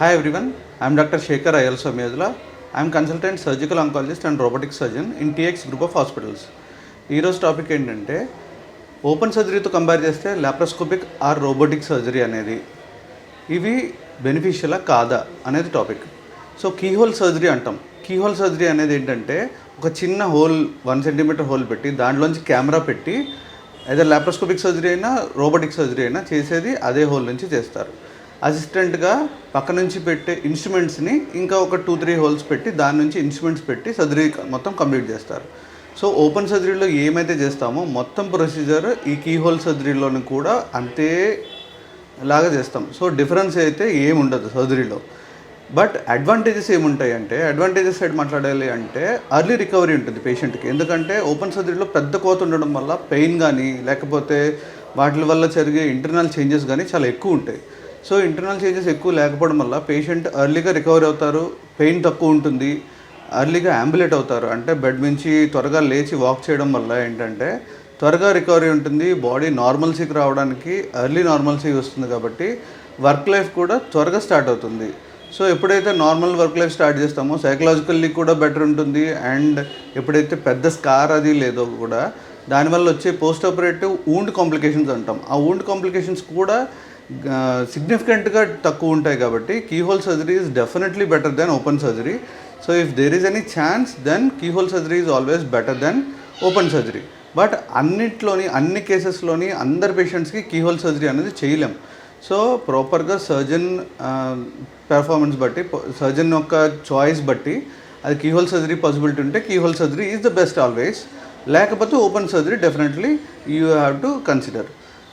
Hi everyone, I am Dr. Shekhar Ayal Samyadla. I am consultant surgical oncologist and robotic surgeon in TX group of hospitals. ఈరోజు topic ఏంటంటే open సర్జరీతో compare చేస్తే laparoscopic or robotic surgery అనేది ఇవి బెనిఫిషియలా కాదా అనేది topic so keyhole surgery అంటాం కీహోల్ సర్జరీ అనేది ఏంటంటే ఒక చిన్న హోల్ వన్ సెంటీమీటర్ హోల్ పెట్టి దాంట్లోంచి కెమెరా పెట్టి ఏదో లాప్రోస్కోపిక్ సర్జరీ అయినా రోబోటిక్ సర్జరీ అయినా చేసేది అదే హోల్ నుంచి చేస్తారు అసిస్టెంట్గా పక్క నుంచి పెట్టే ఇన్స్ట్రుమెంట్స్ని ఇంకా ఒక టూ త్రీ హోల్స్ పెట్టి దాని నుంచి ఇన్స్ట్రుమెంట్స్ పెట్టి సర్జరీ మొత్తం కంప్లీట్ చేస్తారు. సో ఓపెన్ సర్జరీలో ఏమైతే చేస్తామో మొత్తం ప్రొసీజర్ ఈ కీ హోల్ సర్జరీలోని కూడా అంతే లాగా చేస్తాం. సో డిఫరెన్స్ అయితే ఏముండదు సర్జరీలో బట్ అడ్వాంటేజెస్ ఏముంటాయి అంటే అడ్వాంటేజెస్ సైడ్ మాట్లాడాలి అంటే అర్లీ రికవరీ ఉంటుంది పేషెంట్కి ఎందుకంటే ఓపెన్ సర్జరీలో పెద్ద కోత ఉండడం వల్ల పెయిన్ కానీ లేకపోతే వాటి వల్ల జరిగే ఇంటర్నల్ చేంజెస్ కానీ చాలా ఎక్కువ ఉంటాయి. సో ఇంటర్నల్ చేంజెస్ ఎక్కువ లేకపోవడం వల్ల పేషెంట్ ఎర్లీగా రికవర్ అవుతారు పెయిన్ తక్కువ ఉంటుంది ఎర్లీగా అంబులేట్ అవుతారు. అంటే బెడ్ నుంచి త్వరగా లేచి వాక్ చేయడం వల్ల ఏంటంటే త్వరగా రికవరీ ఉంటుంది బాడీ నార్మల్సీకి రావడానికి ఎర్లీ నార్మల్సీ వస్తుంది కాబట్టి వర్క్ లైఫ్ కూడా త్వరగా స్టార్ట్ అవుతుంది. సో ఎప్పుడైతే నార్మల్ వర్క్ లైఫ్ స్టార్ట్ చేస్తామో సైకలాజికల్లీ కూడా బెటర్ ఉంటుంది అండ్ ఎప్పుడైతే పెద్ద స్కార్ అది లేదో కూడా దానివల్ల వచ్చే పోస్ట్ ఆపరేటివ్ ఊండ్ కాంప్లికేషన్స్ అంటాం. ఆ ఊండ్ కాంప్లికేషన్స్ కూడా సిగ్నిఫికెంట్గా తక్కువ ఉంటాయి కాబట్టి keyhole surgery is definitely better than open surgery so if there is any chance then keyhole surgery is always better than open surgery but అన్నిట్లోని అన్ని కేసెస్లోని అందరి పేషెంట్స్కి కీహోల్ సర్జరీ అనేది చేయలేం. సో ప్రాపర్గా సర్జన్ పెర్ఫార్మెన్స్ బట్టి సర్జన్ యొక్క చాయిస్ బట్టి అది కీహోల్ సర్జరీ పాసిబిలిటీ ఉంటే keyhole surgery is the best always లేకపోతే open surgery definitely you have to consider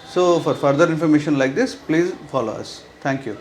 So for further information like this, please follow us. Thank you.